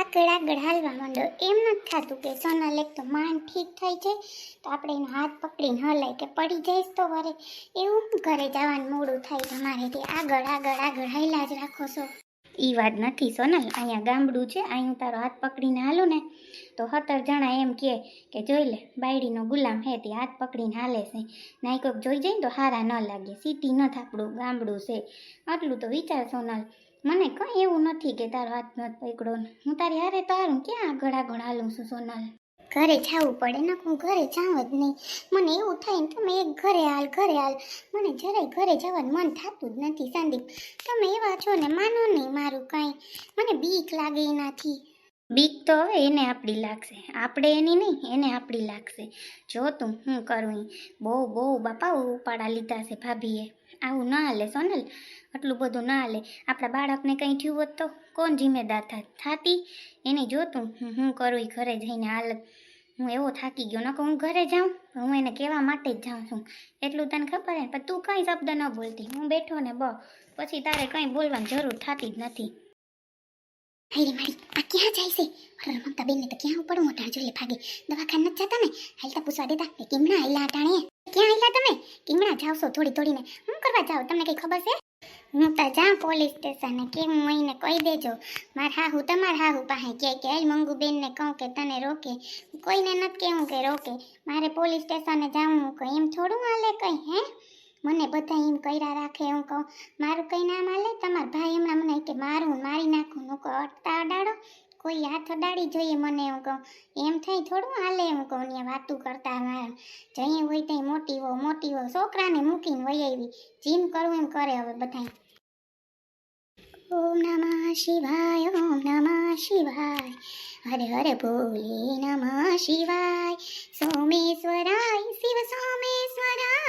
આગળ આગળ હાલવા માંડો એમ નથી થતું કે સોનલ એક તો માન ઠીક થઈ જાય, તો આપણે એનો હાથ પકડીને હલાય કે પડી જઈશ તો વરે. એવું ઘરે જવાનું મોડું થાય તમારે તે? આગળ આગળ આગળ હાલ્યા જ રાખો છો. એ વાત નથી સોનલ, અહીંયા ગામડું છે, અહીં તારો હાથ પકડીને હાલું ને, તો હતર જણા એમ કહે કે જોઈ લે, બાયડીનો ગુલામ હે તે હાથ પકડીને હાલે છે. નાઈ કોઈક જોઈ જાય તો હારા ન લાગે, સિટી નથી આપણું ગામડું છે. આટલું તો વિચાર સોનલ. મને કંઈ એવું નથી કે તારો હાથ નથી પકડો હું તારી હારે તારું ક્યાં આગળ આગળ હાલું છું સોનલ? ઘરે જવું પડે ને હું ઘરે જાઉં જ નહીં. મને એવું થાય ને તમે એક ઘરે હાલ ઘરે હાલ. મને જરાય ઘરે જવાનું મન થતું જ નથી સંદીપ. તમે એવા છો ને માનો નહીં મારું કાંઈ. મને બીક લાગે એનાથી. બીક તો હવે એને આપણી લાગશે. આપણે એની નહીં એને આપણી લાગશે. જો તું હું કરું. બહુ બહુ બાપા ઉપાડા લીધા છે ભાભીએ. આવું ના હાલે સોનલ. આટલું બધું ના હાલે આપણા બાળકને કંઈ થયું હોત તો કોણ જિમ્મેદાર થાત? એને જોતું, હું હું કરું ઘરે જઈને હાલત હું એવો થાકી ગયો નકો હું ઘરે જાઉં? હું એને કહેવા માટે જ જાઉં છું. એટલું તને ખબર હે? પણ તું કંઈ શબ્દ ન બોલતી. હું બેઠો ને બ, પછી તારે કંઈ બોલવાની જરૂર થતી જ નથી. હાયરી મારી, આ ક્યાં જાય છે? અરે મમતા બેનને તો ક્યાં ઉપર અટાણ જોઈએ ભાગે. દવાખાને નથી જતા ને? હાલતા પૂછવા દેતા. કે કિમણા આયલા અટાણે ક્યાં આયલા તમે? કિમણા જાવ છો થોડી થોડીને. હું કરવા જાવ તમને કઈ ખબર છે? હું તો જાઉં પોલીસ સ્ટેશને કે હું અહીંને કહી દેજો? માર હાહુ, તમાર હાહુ પાસે કે કે હાલ મંગુ બેનને કહું કે તને રોકે. કોઈને નથી કહેવું કે રોકે. મારે પોલીસ સ્ટેશને જાવું કહું એમ થોડું હાલે કંઈ, હે? મને બધા એમ કર્યા રાખે, હું કહું, મારું કંઈ નામ હાલે? તમારા ભાઈ હમણાં મને કે મારું મારી નાખું. હું કહું, અડતા અડાડો? કોઈ હાથ અડાડી જોઈએ મને, હું કહું. એમ થઈ થોડું હાલે, હું કહું ને વાતું કરતા મારે. જઈએ હોય ત્યાં મોટી હો મોટી હો છોકરાને મૂકીને વહી આવી. જીમ કરવું એમ કરે હવે બધાય. ઓમ નમઃ શિવાય, ઓમ નમઃ શિવાય. હરે હરે ભોલે નમઃ શિવાય. સોમેશ્વરાય, શિવ સોમેશ્વરાય.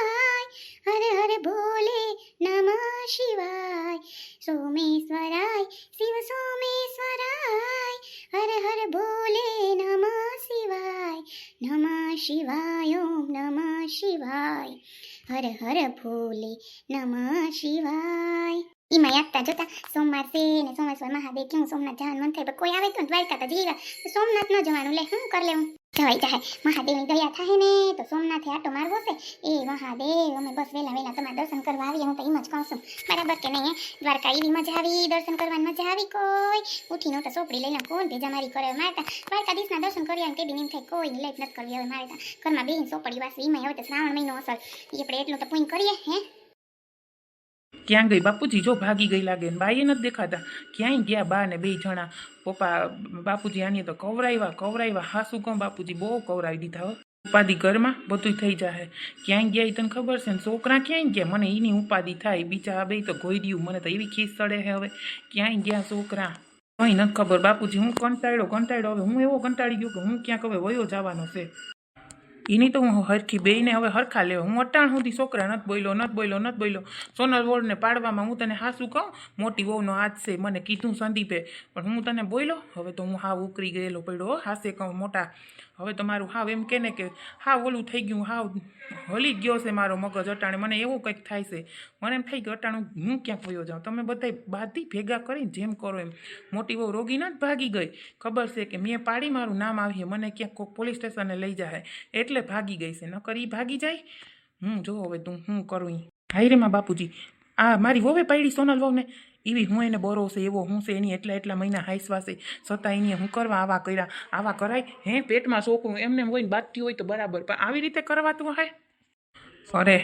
હરે હરે ભોલે નમઃ શિવાય. સોમેશ્વરાય, શિવ સોમેશ્વરાય. હરે હરે ભોલે નમઃ શિવાય. નમઃ શિવાય, ઓમ નમઃ શિવાય. હર હર ભોલે નમઃ શિવાય. એમાં યાદતા જોતા સોમવાર છે ને સોમેશ્વર મહાદેવ કેવું સોમનાથ જવાનું મન થાય કોઈ આવે તો દ્વારકા તો જીવા સોમનાથ ન જવાનું લે શું કરી લેવું જવાય જાય મહાદેવની દયા થાય ને તો સોમનાથે આટો મારવો છે એ મહાદેવ અમે બસ વહેલા વહેલા તમારા દર્શન કરવા આવીએ હું તો એમ જ કહું છું બરાબર કે નહીં દ્વારકા એવી મજા આવી દર્શન કરવાની મજા આવી કોઈ ઉઠીને તો સોપડી લઈને કોણ ભેજા મારી કરે મારતા દ્વારકાધીશના દર્શન કરી આવે તે બી એમ થાય કોઈ લાઈફ નથી કરવી હવે મારે ઘરમાં બેહીને સોપડી વાસી એમાં હવે તો શ્રાવણ મહિનો અસર એ આપણે એટલું તો પૂન કરીએ હે ક્યાં ગઈ? બાપુજી જો ભાગી ગઈ લાગે ને બાઈએ નથી દેખાતા. ક્યાંય ગયા બા ને બે જણા? પપ્પા, બાપુજી આની તો કવરાવ્યા કવરાવ્યા હાસુ કહું બાપુજી? બહુ કવરાવી દીધા હો. ઉપાધિ ઘરમાં બધું થઈ જાય ક્યાંય ગયા તને ખબર છે ને? છોકરા ક્યાંય ગયા? મને એની ઉપાધિ થાય. બીજા બે તો ગોઈ મને તો એવી ખીસ ચડે છે હવે. ક્યાંય ગયા છોકરા? કંઈ નથી ખબર. બાપુજી હું કંટાળ્યો કંટાળ્યો. હવે હું એવો કંટાળી ગયો કે હું ક્યાંક હવે વયો જવાનો છે. એની તો હું હરખી બેયને હવે હરખા લેવા. હું અટાણ સુધી છોકરા નથી બોલ્યો નથી બોલ્યો નથી બોલ્યો. સોનલ વોર્ડને પાડવામાં હું તને હાસું કહું? મોટી વહુનો હાથ છે, મને કીધું સંદીપે. પણ હું તને બોલ્યો? હવે તો હું હા ઉકરી ગયેલો પડ્યો હાસે કહું મોટા. હવે તો મારું હાવ એમ કે ને કે હાવ ઓલું થઈ ગયું, હાવ હલી ગયો છે મારો મગજ અટાણે. મને એવું કંઈક થાય છે. મને એમ થઈ ગયું, અટાણું, હું ક્યાંક વયો જાઉં? તમે બધાય બાધી ભેગા કરીને જેમ કરો એમ. મોટી બહુ રોગી ના જ ભાગી ગઈ. ખબર છે કે મેં પાડી મારું નામ આવીએ મને ક્યાંક કોઈક પોલીસ સ્ટેશને લઈ જાય એટલે ભાગી ગઈ છે. નકર એ ભાગી જાય? હું જો હવે તું હું કરું ઈ. હાય રે માં બાપુજી. આ મારી વોવે પાડી સોનલ વહુને. એવી હું એને બરો છે, એવો હું છે, એની એટલા એટલા મહિના હાઈસવા છે, છતાં એની હું કરવા આવા કર્યા. આવા કરાય? હે, પેટમાં શોખું એમને હોય ને બાજતી હોય તો બરાબર, પણ આવી રીતે કરવાતું હે અરે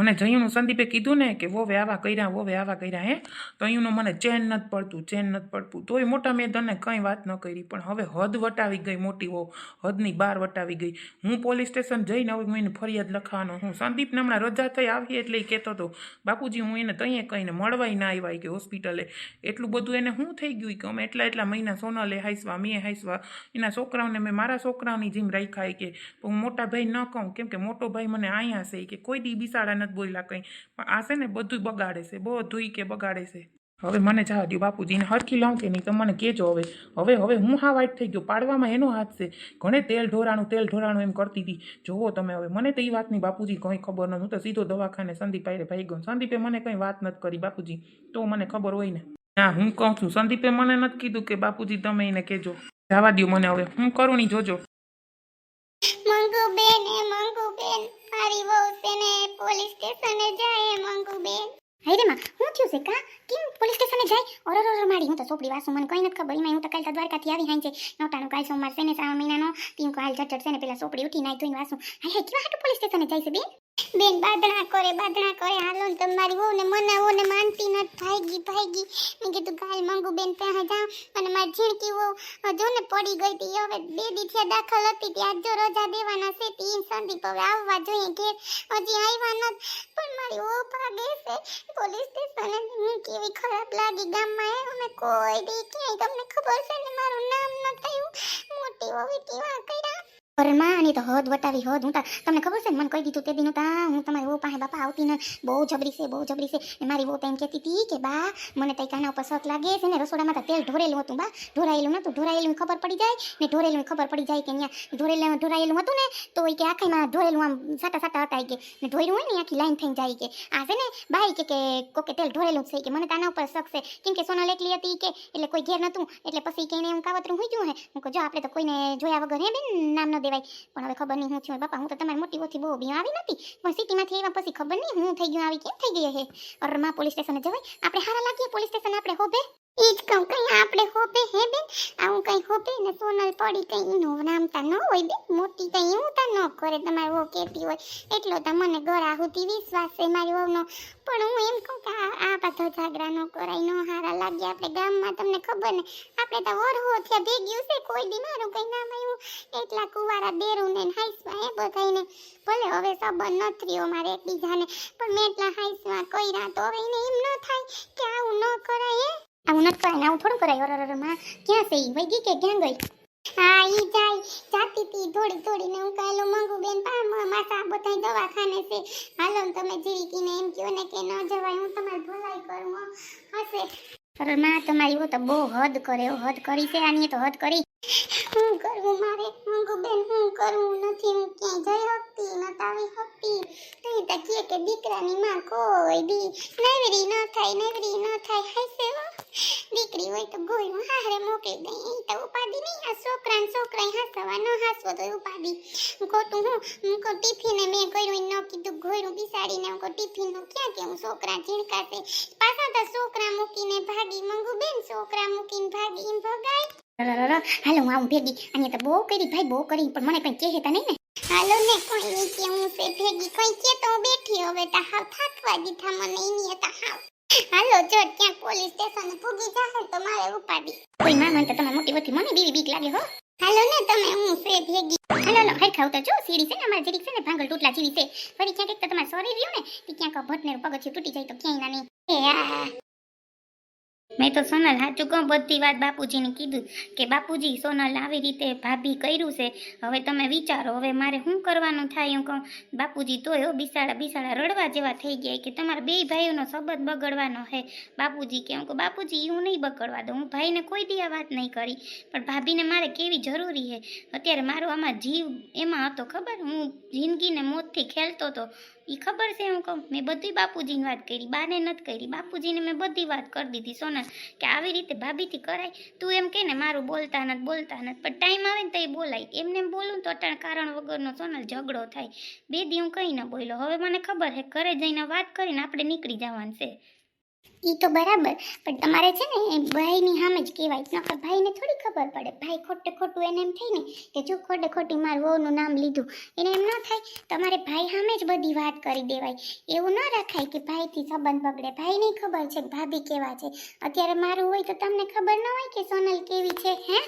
મને જયુંનું સંદીપે કીધું ને કે વોવે આવા કર્યા, વોવે આવા કર્યા, હે? તો અહીંનું મને ચેન નથી પડતું, ચેન નથી પડતું. તોય મોટા મેં તને કંઈ વાત ન કરી, પણ હવે હદ વટાવી ગઈ મોટી હો, હદની બહાર વટાવી ગઈ. હું પોલીસ સ્ટેશન જઈને હવે હું એને ફરિયાદ લખવાનો હું સંદીપને હમણાં રજા થઈ આવી એટલે એ કહેતો હતો, બાપુજી, હું એને તઈએ કહીને મળવાય ના આવ્યા કે હોસ્પિટલે. એટલું બધું એને શું થઈ ગયું કે અમે એટલા એટલા મહિના સોનલે હાઈસવા, મેં હાઈસવા. એના છોકરાઓને મેં મારા છોકરાઓની જેમ રાખ્યા કે હું મોટા ભાઈ ન કહું, કેમ કે મોટો ભાઈ મને અહીંયા છે કે કોઈ દી બિસાડા નથી બોલ્યા કંઈ. પણ આ છે ને બધું બગાડે છે બધું કે બગાડે છે. હવે મને જવા દો બાપુજીને હરખી લાવ કે નહીં તો મને કહેજો હવે. હવે હવે હું હા વાઈટ થઈ ગયો, પાડવામાં એનો હાથ છે. ઘણે તેલ ઢોરાણું તેલ ઢોરાણું એમ કરતી હતી. જોવો તમે હવે, મને તો એ વાતની બાપુજી કંઈ ખબર ન, હું તો સીધો દવાખાને સંદીપ આયરે ભાઈ ગયો. સંદીપે મને કંઈ વાત નથી કરી બાપુજી, તો મને ખબર હોય ને. હા હું કહું છું, સંદીપે મને નથી કીધું કે બાપુજી તમે એને કહેજો. જવા દ્યો મને હવે, હું કરું નહીં જોજો. મંગુ બેન એ મંગુ બેન મારી વહુ છે ને પોલીસ સ્ટેશને જાય મંગુ બેન હાયમાં, હું થયું છે કા? કેમ પોલીસ સ્ટેશને જાય? ઓર ઓરો મારી, હું તો સોપડી વાસુ, મને કઈ નથી ખબર. એમાં હું તો કાલ દ્વારકાથી આવી હાઈ છે નોટાનું કાલ સોમવાર છે ને, શ્રાવણ મહિનાનો. તીમ કાલ જટ છે ને, પેલા સોપડી ઉઠી નાઈ ધોઈને વાસુ. હાય હાય, કેવા હાટુ પોલીસ સ્ટેશને જાય છે બેન? બેન, બાદણા કરે બાદણા કરે. હાલો ને તમારી વહુ ને મનાવો ને માનતી નથી. ભાઈગી ભાઈગી મેં કીધું, ગાલ માંગુ બેન, ત્યાં જાઉં અને મારી ઝીણકી વહુ જો ને પડી ગઈ હતી. હવે બે દી દાખલ હતી. ત્યાં જો રજા દેવાના છે, તી સંદીપ હવે આવવા જોઈએ ઘેર. હજી આવ્યા નથી. પણ મારી ઓ ભાગે છે. પોલીસ સ્ટેશને હું કેવી ખરાબ લાગી ગામમાં એ અમે કોઈ દી ક્યાંય, તમને ખબર છે ને, મારું નામ ન થયું? મોટી હોવી કેવા કર્યા અરે તો હદ વટાવી હદ. હું તમને ખબર છે મને કહી દીધું તે દીનું તા, હું તમારી વહુ પાસે બાપા આવતી ને, બહુ જબરી છે, બહુ જબરી છે. ને મારી વો એમ કહેતી હતી કે, બા, મને તઈ કાના ઉપર શક લાગે છે ને, રસોડામાં તેલ ઢોરેલું હતું, બા. ઢોરાયેલું નતું ઢોરાયેલું ખબર પડી જાય. ને ઢોરેલું ખબર પડી જાય કે અહીંયા ઢોરેલું, ઢોરાયેલું હતું ને, તો એ કે આખામાં ઢોરેલું આમ સાટા સાટા હતા કે. ને ઢોર્યું હોય ને આખી લાઈન થઈને જાય કે. આ છે ને, બાઈ કે કોકે તેલ ઢોરેલું છે કે, મને તાના ઉપર શક છે. કેમ કે સોનલ એકલી હતી કે, એટલે કોઈ ઘેર નતું. એટલે પછી કે એને એમ કાવતરું હોઈ ગયું હે. હું કહું, જો, આપણે તો કોઈને જોયા વગર હે બેન નામ ન દેવાય પણ હવે ખબર નહીં હું છું. બાપા, હું તો તમારી મોટી ઓછી બહુ બી આવી નથી પણ સિટીમાંથી આવ્યા પછી ખબર નહીં હું થઈ ગયું, આવી કેમ થઈ ગઈ હે? અરમા પોલીસ સ્ટેશને જવાય? આપણે હારા લાગીએ પોલીસ સ્ટેશન? આપણે હોબે ઈ કહું, કઈ આપણે હોબે હે બેન? આવું કઈ હોબે ને સોનલ પડી કઈ એનું નામતા ન હોય બેન, મોટી કઈ એવું તા ન કરે, તમારી વો કહેતી હોય. એટલો તો મને ગળા સુધી વિશ્વાસ છે મારી વહુનો. પણ હું એમ કહું કે આ બધો ઝઘડા ન કરાય, ન હારા લાગે. આપણે ગામમાં તમને ખબર ને, આપણે તો વરહો થયા ભેગ્યું છે, કોઈ દી મારું કઈ નામ આવ્યું. એટલા કુવારા દેરું ને હાઈસમાં એ બધાઈને ભલે હવે સંબંધ ન થયો મારે એકબીજાને, પણ મેં એટલા હાઈસમાં કોઈ રાત હવે એમ ન થાય કે આવું ન કરાય આવું નથી આવું થોડું કરાય. અરર અરરમાં, ક્યાં છે ઈ? વઈ કે ક્યાં ગઈ? હા, ઈ જાય. જાતી તી થોડી થોડી ને હું કાલો મંગુ બેન. પા માસા બધાય દવાખાને છે. હાલો તમે ને એમ કયો ને કે ન જવાય. હું તમારી ભલાઈ કરું. હશે. અરે, માં, તમારી વો તો બહુ હદ કરે હદ કરી છે આની તો હદ કરી. શું કરું મારે? હું બેન, હું કરું નથી. હું ક્યાંય જઈ શકતી, ન આવી શકતી. તઈ તો કહે કે દીકરાની માં કોઈ દી નવરી ન થાય, નવરી ન થાય. હશે હો દીકરી હોય તો ગોયમાં હારે મોકલી દઈ એ તો ઉપાડી નહીં. આ છોકરા છોકરા હસવા ન હસવો તો ઉપાડી ખોટું હું? હું કહું ટિફિને મેં કર્યું ન કીધું. ગોયરું બિસાડીને હું કહું ટિફિનનું ક્યાં કે હું છોકરા ઝીણકાશે? પાછા તો છોકરા મૂકીને ભાગી. મંગુ બેન છોકરા મૂકીને ભાગી. ભગાય. હાલો હું આવું ભેગી. અહીંયા તો બહુ કરી ભાઈ બહુ કરી. પણ મને કંઈ કહે તો નહીં ને. હાલો ને કોઈ નહીં કે હું છે ભેગી કોઈ કે તો બેઠી. હવે તો હાવ થાકવા દીધા મને એની હતા હાવ. હાલો જો ક્યાં પોલીસ સ્ટેશન પૂગી જશે તો મારે ઉપાડી. કોઈ ના મને તો તમે મોટી વથી મને બીવી બીક લાગે હો. હાલો ને તમે હું છે ભેગી? હાલો હાલો હર ખાવ તો જો સીડી છે ને અમારે જરીક છે ને ભાંગલ તૂટલા જેવી છે. ફરી ક્યાંક એક તો તમારે સોરી રહ્યું ને કે ક્યાંક ભટને પગથિયું તૂટી જાય તો ક્યાંય ના નહીં. મેં તો સોનલ સાચું કહું, બધી વાત બાપુજીને કીધું કે બાપુજી, સોનલ આવી રીતે ભાભી કર્યું છે. હવે તમે વિચારો, હવે મારે શું કરવાનું થાય હું કહું? બાપુજી તોય બિસાડા બિસાડા રડવા જેવા થઈ ગયા કે તમારા બે ભાઈઓનો સંબંધ બગડવાનો હે બાપુજી કે, હું કહું, બાપુજી હું નહીં બગડવા દઉં, હું ભાઈને કોઈ દી આ વાત નહીં કરી. પણ ભાભીને મારે કેવી જરૂરી છે? અત્યારે મારો આમાં જીવ એમાં હતો, ખબર? હું જિંદગીને મોતથી ખેલતો હતો એ ખબર છે હું કહું? મેં બધી બાપુજીની વાત કરી, બાને નથી કરી. બાપુજીને મેં બધી વાત કરી દીધી, સોનલ, કે આવી રીતે ભાભીથી કરાય. તું એમ કે ને, મારું બોલતા નથી બોલતા નથી. પણ ટાઈમ આવે ને તો એ બોલાય. એમને એમ બોલું તો અટાણ કારણ વગરનો સોનલ ઝઘડો થાય. બે દી હું કંઈ ન બોલ્યો. હવે મને ખબર છે, ઘરે જઈને વાત કરીને આપણે નીકળી જવાનું છે. ઈ તો બરાબર, પણ તમારે છે ને એ ભાઈની સામે જ કહેવાય. નકર ભાઈને થોડી ખબર પડે. ભાઈ ખોટે ખોટું એને એમ થાય ને કે જો ખોટે ખોટી મારું વહુનું નામ લીધું, એને એમ ન થાય. તમારે ભાઈ સામે જ બધી વાત કરી દેવાય. એવું ન રાખાય કે ભાઈથી સંબંધ બગડે. ભાઈને ખબર છે ભાભી કેવા છે. અત્યારે મારું હોય તો તમને ખબર ન હોય કે સોનલ કેવી છે, હે?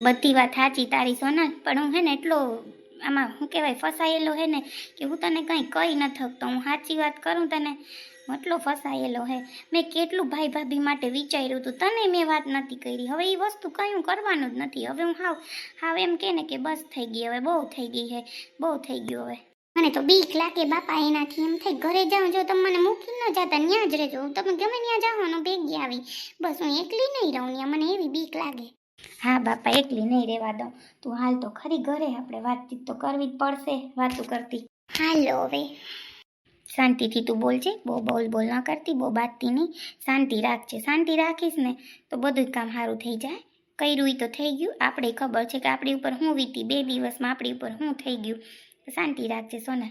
બધી વાત સાચી તારી સોનલ, પણ હું હે ને એટલો આમાં શું કહેવાય, ફસાયેલો હે ને કે હું તને કંઈ કહી ન થકતો હું સાચી વાત કરું તને. એટલો ફસાયેલો હે. મેં કેટલું ભાઈ ભાભી માટે વિચાર્યું હતું તને મેં વાત નથી કરી. હવે એ વસ્તુ કયું કરવાનું જ નથી. હવે હું હાવ હાવ એમ કે ને કે બસ થઈ ગઈ હવે, બહુ થઈ ગઈ હે. બહુ થઈ ગયું હવે. મને તો બીક લાગે બાપા એનાથી. એમ થાય, ઘરે જાઉં જો તમે મને મૂકી ન જતા ત્યાં જ રહેજો. તમે ગમે ત્યાં જવાનું ભેગી આવી. બસ હું એકલી નહીં રહું ત્યાં મને એવી બીક લાગે. હા બાપા, એકલી નહીં રહેવા દઉં. તું હાલ તો ખરી ઘરે. આપણે વાતચીત તો કરવી જ પડશે વાતું કરતી. હાલો હવે. શાંતિથી તું બોલજે. બહુ બોલ બોલ ન કરતી બહુ બાતતી નહીં. શાંતિ રાખજે. શાંતિ રાખીશ ને તો બધું જ કામ સારું થઈ જાય. કર્યું તો થઈ ગયું. આપણે ખબર છે કે આપણી ઉપર હું વીતી. બે દિવસમાં આપણી ઉપર હું થઈ ગયું. શાંતિ રાખજે સોનલ.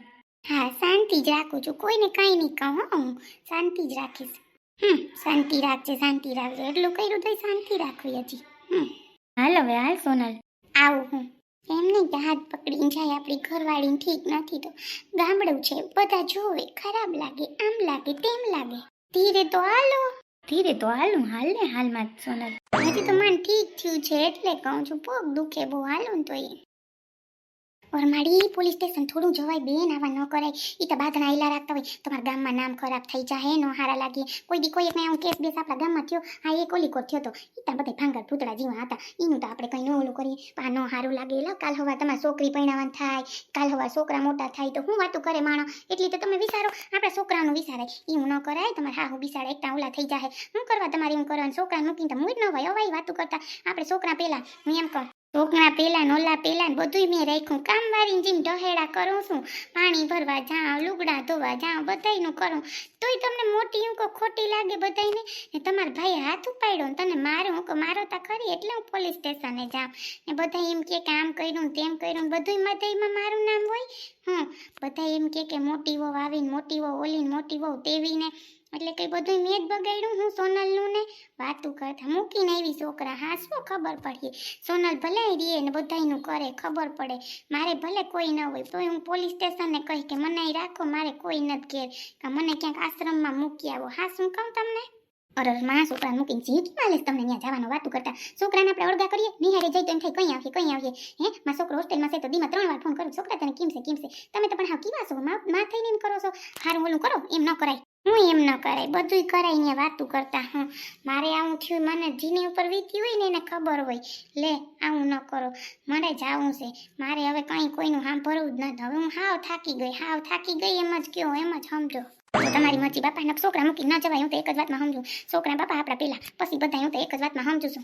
હા શાંતિ જ રાખું છું. કોઈને કાંઈ નહીં કહું હો હું શાંતિ જ રાખીશ. હમ શાંતિ રાખજે શાંતિ રાખજે. એટલું કર્યું તો શાંતિ રાખવી હજી. હમ. હાલ હવે હાલ સોનલ. આવું હું. એમ નહીં કે હાથ પકડીને જાય આપણી ઘરવાળીને ઠીક નથી તો ગામડું છે, બધા જોવે, ખરાબ લાગે, આમ લાગે, તેમ લાગે. ધીરે તો હાલો. ધીરે તો હાલું, હાલ ને હાલમાં સોનલ. હજી તો મને ઠીક થયું છે એટલે કહું છું પગ દુખે બહુ હાલું તો એ. ઓરમાડી પોલીસ સ્ટેશન થોડું જવાય, બેન આવા ન કરાય. એ તો બાધના આયલા રાખતા હોય. તમારા ગામમાં નામ ખરાબ થઈ જાય નો હારા લાગે. કોઈ દી કોઈ આવું કેસ બેસ આપણા ગામમાં થયો, હા, એક ઓલી કોર થયો તો. એ તો બધા ભાંગર ભૂતળા જેવા હતા. એનું તો આપણે કંઈ ન ઓલું કરીએ. પા ન સારું લાગે. એટલે કાલ હવા તમારા છોકરી પૈણાવાન થાય. કાલ હવા છોકરા મોટા થાય તો હું વાતું કરે માણો? એટલી તો તમે વિચારો. આપણા છોકરાનું વિચારાય. એવું ન કરાય, તમારે હા હું બિસાડા એકટા ઓલા થઈ જાય હું કરવા તમારે એમ કરવાનું? છોકરા મૂકીને તો હું ન હોય. અવાય વાતું કરતા. આપણે છોકરા પહેલાં હું એમ કહું છોકરા પેલા નોલા પેલા ને બધુંય મેં રાખ્યું. કામ વાળી જેમ ઢહેડા કરું છું, પાણી ભરવા જાઉં, લુગડા ધોવા જાઉં, બધાયનું કરું. તોય તમને મોટી કહું ખોટી લાગે બધાયને? ને તમારા ભાઈ હાથ ઉપાડ્યો ને તને મારું કહું મારો તા ખરી? એટલે હું પોલીસ સ્ટેશને જાઉં. ને બધા એમ કે આમ કર્યું તેમ કર્યું બધું બધાયમાં મારું નામ હોય? હં બધા એમ કે મોટી વહુ આવીને મોટી વહુ ઓલીને મોટી વહુ તેવીને એટલે કંઈ બધું મેં જ બગાડ્યું. હું સોનલનું ને વાતું કરતા મૂકીને આવી છોકરા. હા, શું ખબર પડીએ? સોનલ ભલે રીએ ને બધાયનું કરે, ખબર પડે. મારે ભલે કોઈ ન હોય, તોય હું પોલીસ સ્ટેશનને કહી કે મને અહીં રાખો, મારે કોઈ નથી ઘેર. કે મને ક્યાંક આશ્રમમાં મૂકી આવો. હા, શું કહું તમને? અરે માં, છોકરા મૂકીને જીવ કેવા લેસ તમને? ત્યાં જવાનું વાતું કરતા. છોકરાને આપણે ઓળગા કરીએ? નિહારે જઈ તો એમ થાય આવીએ કઈ આવીએ હે? માં છોકરો હોસ્ટેલમાં છે તો દીમાં ત્રણ વાર ફોન કરું છોકરા તને કેમ છે કેમ છે? તમે તો પણ હા કીવા છો માં થઈને એમ કરો છો? હારું, ઓલું કરો, એમ ન કરાય. હું એમ ન કરાય, બધુંય કરાય ને વાતું કરતા, હું. મારે આવું થયું, મને જીની ઉપર વીતી હોય ને એને ખબર હોય. લે, આવું ન કરો મારે જાવું છે. મારે હવે કંઈ કોઈનું સાંભળવું જ નથી હવે હું હાવ થાકી ગઈ, હાવ થાકી ગઈ, એમ જ કહો એમ જ સમજો. તમારી મરજી બાપા છોકરા મૂકી ના જવાય, હું તો એક જ વાતમાં સમજું. છોકરા, બાપા આપણા પેલા, પછી બધા હું તો એક જ વાતમાં સમજું છું.